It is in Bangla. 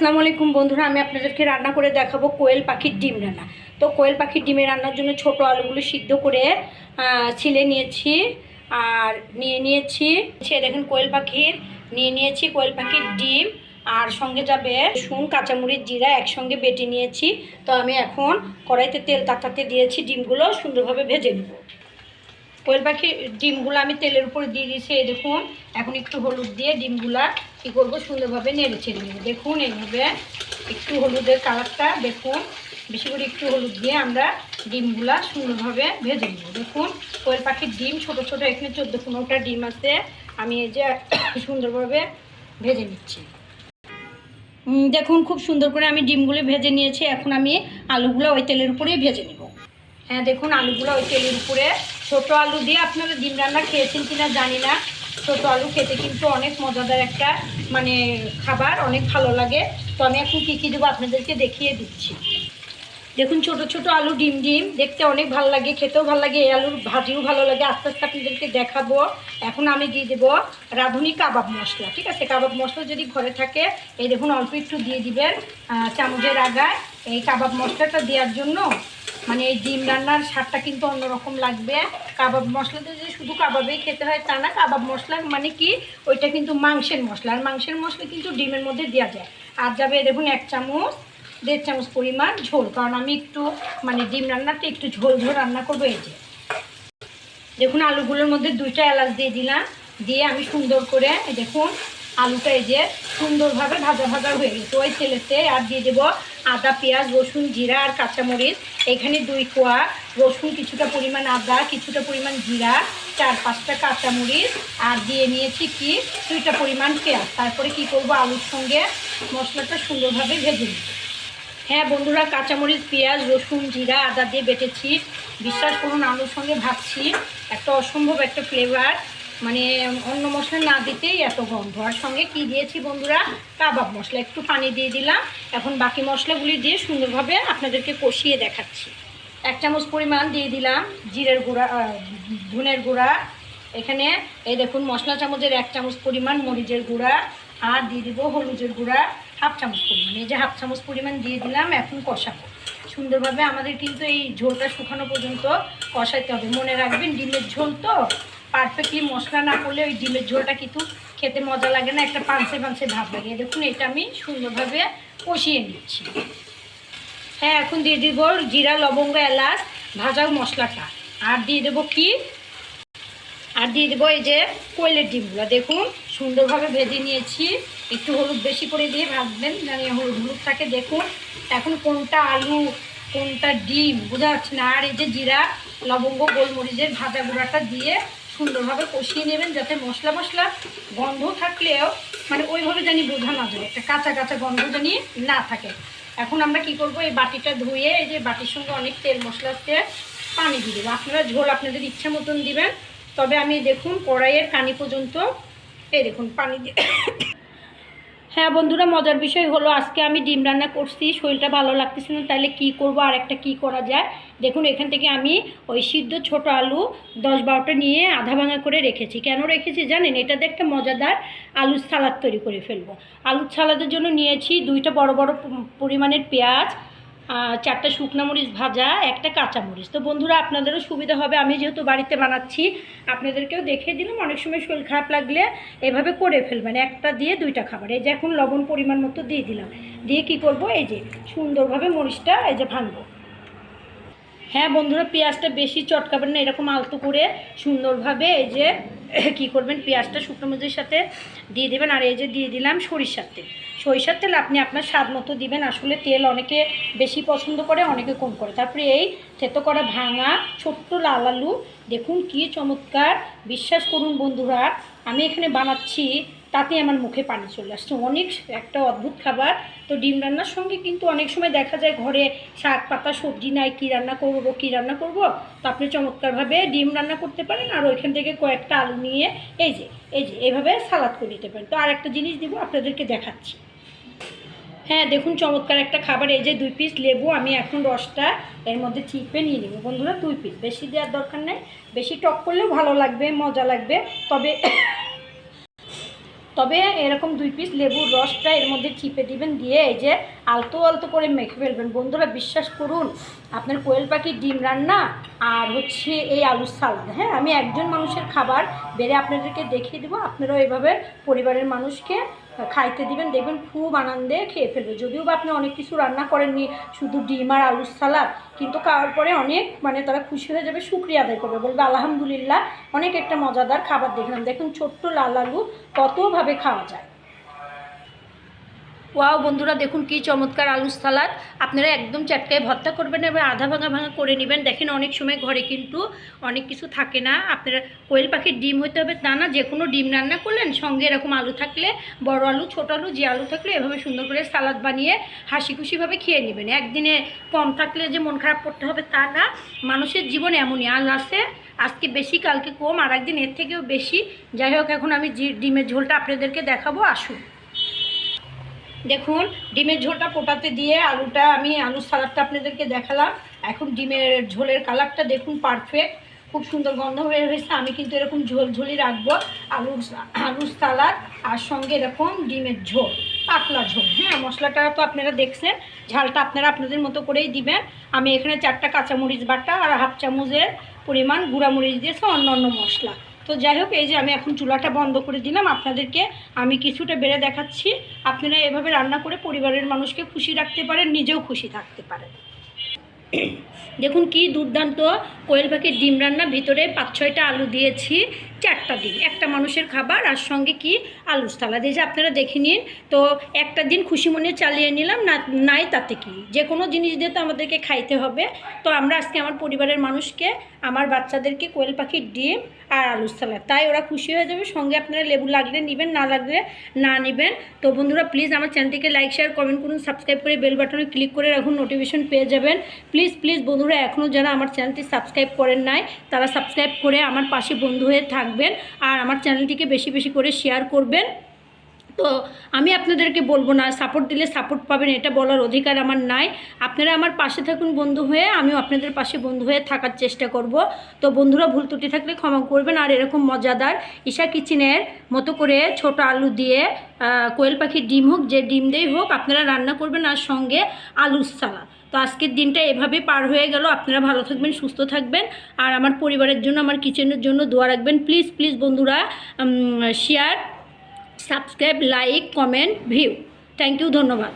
আসসালামু আলাইকুম বন্ধুরা, আমি আপনাদেরকে রান্না করে দেখাবো কোয়েল পাখির ডিম রান্না। তো কোয়েল পাখির ডিমের রান্নার জন্য ছোট আলুগুলো সিদ্ধ করে ছিলে নিয়েছি আর নিয়ে নিয়েছি। সে দেখেন কোয়েল পাখির, নিয়ে নিয়েছি কোয়েল পাখির ডিম আর সঙ্গে যাবে শুন কাঁচামরিচ, জিরা একসঙ্গে বেটে নিয়েছি। তো আমি এখন কড়াইতে তেল তাতাতে দিয়েছি, ডিমগুলো সুন্দরভাবে ভেজে নেব। কোয়েল পাখির ডিমগুলো আমি তেলের উপরে দিয়ে দিয়েছি, এই দেখুন। এখন একটু হলুদ দিয়ে ডিমগুলা কী করব, সুন্দরভাবে নেড়ে ছেড়ে নেব। দেখুন এইভাবে একটু হলুদের কালারটা, দেখুন। বেশি করে একটু হলুদ দিয়ে আমরা ডিমগুলা সুন্দরভাবে ভেজে নেব। দেখুন, কোয়েল পাখির ডিম ছোট ছোট, এখানে চোদ্দ পনেরোটা ডিম আছে। আমি এই যে সুন্দরভাবে ভেজে নিচ্ছি। দেখুন, খুব সুন্দর করে আমি ডিমগুলো ভেজে নিয়েছি। এখন আমি আলুগুলো ওই তেলের উপরেই ভেজে নেব। হ্যাঁ দেখুন, আলুগুলো ওই তেলের উপরে ছোটো আলু দিয়ে আপনারা ডিম রান্না খেয়েছেন কিনা জানি না। ছোটো আলু খেতে কিন্তু অনেক মজাদার একটা মানে খাবার, অনেক ভালো লাগে। তো আমি এখন কী কী দেবো আপনাদেরকে দেখিয়ে দিচ্ছি। দেখুন, ছোট ছোট আলু, ডিম ডিম। দেখতে অনেক ভালো লাগে, খেতেও ভালো লাগে, এই আলুর ভাজিও ভালো লাগে। আস্তে আস্তে আপনাদেরকে দেখাবো। এখন আমি দিয়ে দেবো রাঁধুনি কাবাব মশলা, ঠিক আছে? কাবাব মশলা যদি ঘরে থাকে, এই দেখুন, অল্প একটু দিয়ে দিবেন চামচের আগায়। এই কাবাব মশলাটা দেওয়ার জন্য মানে এই ডিম রান্নার স্বাদটা কিন্তু অন্যরকম লাগবে। কাবাব মশলাতে যদি শুধু কাবাবেই খেতে হয় তা না, কাবাব মশলা মানে কি? ওইটা কিন্তু মাংসের মশলা। আর মাংসের মশলা কিন্তু ডিমের মধ্যে দেওয়া যায়। আর যাবে দেখুন এক চামচ, দেড় চামচ পরিমাণ ঝোল। কারণ আমি একটু মানে ডিম রান্নাতে একটু ঝোল ঝোল রান্না করব এই যে। দেখুন আলুগুলোর মধ্যে দুইটা এলাচ দিয়ে দিলাম। দিয়ে আমি সুন্দর করে দেখুন আলুটা এই যে সুন্দরভাবে ভাজা ভাজা হয়ে গেছে। ওই তেলেতে আর দিয়ে দেবো আদা, পেঁয়াজ, রসুন, জিরা আর কাঁচামরিচ। এখানে দুই কোয়া রসুন, কিছুটা পরিমাণ আদা, কিছুটা পরিমাণ জিরা, চার পাঁচটা কাঁচামরিচ আর দিয়ে নিয়েছি কি দুইটা পরিমাণ পেঁয়াজ। তারপরে কি করব? আলুর সঙ্গে মশলাটা সুন্দরভাবে ভেজে নিব। হ্যাঁ বন্ধুরা, কাঁচামরিচ, পেঁয়াজ, রসুন, জিরা, আদা দিয়ে বেটেছি। বিশ্বাস করুন, আলুর সঙ্গে ভাবছি একটা অসম্ভব একটা ফ্লেভার মানে অন্য মশলা না দিতেই এত গন্ধ। আর সঙ্গে কি দিয়েছি বন্ধুরা? কাবাব মশলা, একটু পানি দিয়ে দিলাম। এখন বাকি মশলাগুলি দিয়ে সুন্দরভাবে আপনাদেরকে কষিয়ে দেখাচ্ছি। এক চামচ পরিমাণ দিয়ে দিলাম জিরের গুঁড়া ধনের গুঁড়া। এখানে, এই দেখুন, মশলা চামচের এক চামচ পরিমাণ মরিচের গুঁড়া আর দিয়ে দিব হলুদের গুঁড়া। হাফ চামচ পরিমাণ, এই যে হাফ চামচ পরিমাণ দিয়ে দিলাম, এখন কষাবো। সুন্দরভাবে আমাদের কিন্তু এই ঝোলটা শুকানো পর্যন্ত কষাইতে হবে। মনে রাখবেন, ডিমের ঝোল তো? পারফেক্টলি মশলা না করলে ওই ডিমের ঝোলটা কিন্তু খেতে মজা লাগে না, একটা পানসে পানসে ভাব লাগে। দেখুন, এটা আমি সুন্দরভাবে কষিয়ে নিচ্ছি। হ্যাঁ এখন দিয়ে দিব জিরা, লবঙ্গ, এলাচ, ভাজা মশলাটা। আর দিয়ে দেবো কি? আর দিয়ে দেবো এই যে কোয়েলের ডিমগুলো। দেখুন, সুন্দরভাবে ভেজে নিয়েছি। একটু হলুদ বেশি করে দিয়ে ভাজবেন জানি হলুদ হলুদ থাকে। দেখুন, এখন কোনটা আলু, কোনটা ডিম, বোঝা যাচ্ছে না। আর এই যে জিরা, লবঙ্গ, গোলমরিচের ভাজা গুঁড়াটা দিয়ে সুন্দরভাবে কষিয়ে নেবেন যাতে মশলা মশলা গন্ধ থাকলেও মানে ওইভাবে জানি বোঝা না যায়, একটা কাঁচা কাঁচা গন্ধ জানি না থাকে। এখন আমরা কি করব, এই বাটিটা ধুয়ে, এই যে বাটির সঙ্গে অনেক তেল মশলা আছে, পানি দিয়ে দেবো। আপনারা ঝোল আপনাদের ইচ্ছা মতন দিবেন, তবে আমি দেখুন কড়াইয়ের কানি পর্যন্ত, এই দেখুন পানি দিয়ে হ্যাঁ বন্ধুরা, মজার বিষয় হলো আজকে আমি ডিম রান্না করছি, শরীরটা ভালো লাগতেছে না তাহলে কি করব, আর একটা কী করা যায়? দেখুন, এখান থেকে আমি ওই সিদ্ধ ছোট আলু দশ বারোটা নিয়ে আধা ভাঙা করে রেখেছি। কেন রেখেছি জানেন? এটাতে একটা মজাদার আলুর সালাদ তৈরি করে ফেলব। আলুর সালাদের জন্য নিয়েছি দুইটা বড় বড় পরিমাণের পেঁয়াজ চারটা শুকনো মরিচ ভাজা, একটা কাঁচা মরিচ। তো বন্ধুরা, আপনাদেরও সুবিধা হবে। আমি যেহেতু বাড়িতে বানাচ্ছি, আপনাদেরকেও দেখিয়ে দিলাম, অনেক সময় শরীর খারাপ লাগলে এভাবে করে ফেলবেন। একটা দিয়ে দুইটা খাবার। এই যে এখন লবণ পরিমাণ মতো দিয়ে দিলাম। দিয়ে কি করব? এই যে সুন্দরভাবে মরিচটা এই যে ভাঙবো। হ্যাঁ বন্ধুরা, পেঁয়াজটা বেশি চটকাবেন না, এরকম আলতো করে সুন্দরভাবে এই যে কি করবেন? পেঁয়াজটা শুকনো মরিচের সাথে দিয়ে দেবেন, আর এই যে দিয়ে দিলাম সরিষার তেল। সরিষার তেল আপনি আপনার স্বাদ মতো দিবেন। আসলে তেল অনেকে বেশি পছন্দ করে, অনেকে কম করে। তারপরে এই থেতো করা ভাঙা ছোট্ট লাল আলু, দেখুন কী চমৎকার। বিশ্বাস করুন বন্ধুরা, আমি এখানে বানাচ্ছি তাতে আমার মুখে পানি চলে আসছে। অনেক একটা অদ্ভুত খাবার। তো ডিম রান্নার সঙ্গে কিন্তু অনেক সময় দেখা যায় ঘরে শাক পাতা, সবজি নাই, কী রান্না করব, কী রান্না করব? তো আপনি চমৎকারভাবে ডিম রান্না করতে পারেন আর ওইখান থেকে কয়েকটা আলু নিয়ে এই যে এই যে, এভাবে সালাদ করে দিতে পারেন। তো আর একটা জিনিস দিব, আপনাদেরকে দেখাচ্ছি। হ্যাঁ দেখুন চমৎকার একটা খাবার। এই যে দুই পিস লেবু, আমি এখন রসটা এর মধ্যে চিপে নিয়ে নেব। বন্ধুরা, দুই পিস বেশি দেওয়ার দরকার নেই। বেশি টক করলেও ভালো লাগবে, মজা লাগবে। তবে তবে এরকম দুই পিস লেবুর রসটা এর মধ্যে চিপে দিবেন, দিয়ে এই যে আলতো আলতো করে মেখে ফেলবেন। বন্ধুরা, বিশ্বাস করুন, আপনার কোয়েল পাখির ডিম রান্না আর হচ্ছে এই আলুর সালাদ। হ্যাঁ আমি একজন মানুষের খাবার বেড়ে আপনাদেরকে দেখিয়ে দেবো। আপনারাও এভাবে পরিবারের মানুষকে খাইতে দিবেন, দেখবেন খুব আনন্দে খেয়ে ফেলবে। যদিও বা আপনি অনেক কিছু রান্না করেননি, শুধু ডিম আর আলুর সালাদ, কিন্তু খাওয়ার পরে অনেক মানে তারা খুশি হয়ে যাবে, শুক্রিয়া আদায় করবে। বলবে, আলহামদুলিল্লাহ, অনেক একটা মজাদার খাবার দেখলাম। দেখুন, ছোট্ট লাল আলু কতভাবে খাওয়া যায়। ওয়াও বন্ধুরা, দেখুন কি চমৎকার আলুর সালাদ। আপনারা একদম চাটকায় ভর্তা করবেন এবার আধা ভাঙা ভাঙা করে নেবেন। দেখেন অনেক সময় ঘরে কিন্তু অনেক কিছু থাকে না। আপনারা কোয়েল পাখির ডিম হতে হবে তা না, যে কোনো ডিম রান্না করলেন, সঙ্গে এরকম আলু থাকলে, বড় আলু, ছোট আলু, যে আলু থাকলে এভাবে সুন্দর করে সালাদ বানিয়ে হাসি খুশিভাবে খেয়ে নেবেন। একদিনে কম থাকলে যে মন খারাপ করতে হবে তা না। মানুষের জীবন এমনই, আজ আছে, আজকে বেশি, কালকে কম আর একদিন এর থেকেও বেশি। যাই হোক, এখন আমি ডিমের ঝোলটা আপনাদেরকে দেখাবো, আসুন। দেখুন, ডিমের ঝোলটা পোটাতে দিয়ে আলুটা আমি, আলুর সালাদটা আপনাদেরকে দেখালাম। এখন ডিমের ঝোলের কালারটা দেখুন পারফেক্ট খুব সুন্দর গন্ধ হয়ে হয়েছে। আমি কিন্তু এরকম ঝোল ঝোলই রাখব। আলুর আলুর সালাদ আর সঙ্গে এরকম ডিমের ঝোল, পাতলা ঝোল। হ্যাঁ মশলাটা তো আপনারা দেখছেন। ঝালটা আপনারা আপনাদের মতো করেই দিবেন। আমি এখানে চারটা কাঁচামরিচ বাটা আর হাফ চামচের পরিমাণ গুঁড়ামরিচ দিয়েছি অন্য অন্য মশলা। তো যাই হোক, এই যে আমি এখন চুলাটা বন্ধ করে দিলাম। আপনাদেরকে আমি কিছুটা বেড়ে দেখাচ্ছি। আপনারা এভাবে রান্না করে পরিবারের মানুষকে খুশি রাখতে পারেন, নিজেও খুশি থাকতে পারেন। দেখুন কি দুর্দান্ত কোয়েল পাখির ডিম রান্না। ভিতরে পাঁচ ছয়টা আলু দিয়েছি। চারটা দিন, একটা মানুষের খাবার আর সঙ্গে কি আলুর সালাদ। এই যে আপনারা দেখে নিন, তো একটা দিন খুশি মনে চালিয়ে নিলাম, না, নাই তাতে কি? যে কোনো জিনিস দিয়ে তো আমাদেরকে খাইতে হবে। তো আমরা আজকে আমার পরিবারের মানুষকে, আমার বাচ্চাদেরকে কোয়েল পাখির ডিম আর আলুর সালাদ। তাই ওরা খুশি হয়ে যাবে। সঙ্গে আপনারা লেবু লাগলে নেবেন, না লাগলে না নেবেন। তো বন্ধুরা প্লিজ আমার চ্যানেলটিকে লাইক শেয়ার কমেন্ট করুন সাবস্ক্রাইব করে বেল বাটনে ক্লিক করে রাখুন নোটিফিকেশন পেয়ে যাবেন। প্লিজ প্লিজ বন্ধুরা এখনও যারা আমার চ্যানেলটি সাবস্ক্রাইব করেন নাই, তারা সাবস্ক্রাইব করে আমার পাশে বন্ধু হয়ে থাকবেন। আর আমার চ্যানেলটিকে বেশি বেশি করে শেয়ার করবেন। তো আমি আপনাদেরকে বলব না সাপোর্ট দিলে সাপোর্ট পাবেন, এটা বলার অধিকার আমার নাই। আপনারা আমার পাশে থাকুন বন্ধু হয়ে, আমিও আপনাদের পাশে বন্ধু হয়ে থাকার চেষ্টা করব। তো বন্ধুরা, ভুল ত্রুটি থাকলে ক্ষমা করবেন, আর এরকম মজাদার ঈশা কিচেনের মতো করে ছোট আলু দিয়ে কোয়েল পাখির ডিম হোক, যে ডিম দিয়েই হোক, আপনারা রান্না করবেন, আর সঙ্গে আলুর সালাদ। তো আজকের দিনটা এভাবে পার হয়ে গেল, আপনারা ভালো থাকবেন, সুস্থ থাকবেন, আর আমার পরিবারের জন্য, আমার কিচেনের জন্য দোয়া রাখবেন। প্লিজ প্লিজ বন্ধুরা share subscribe like comment view thank you ধন্যবাদ।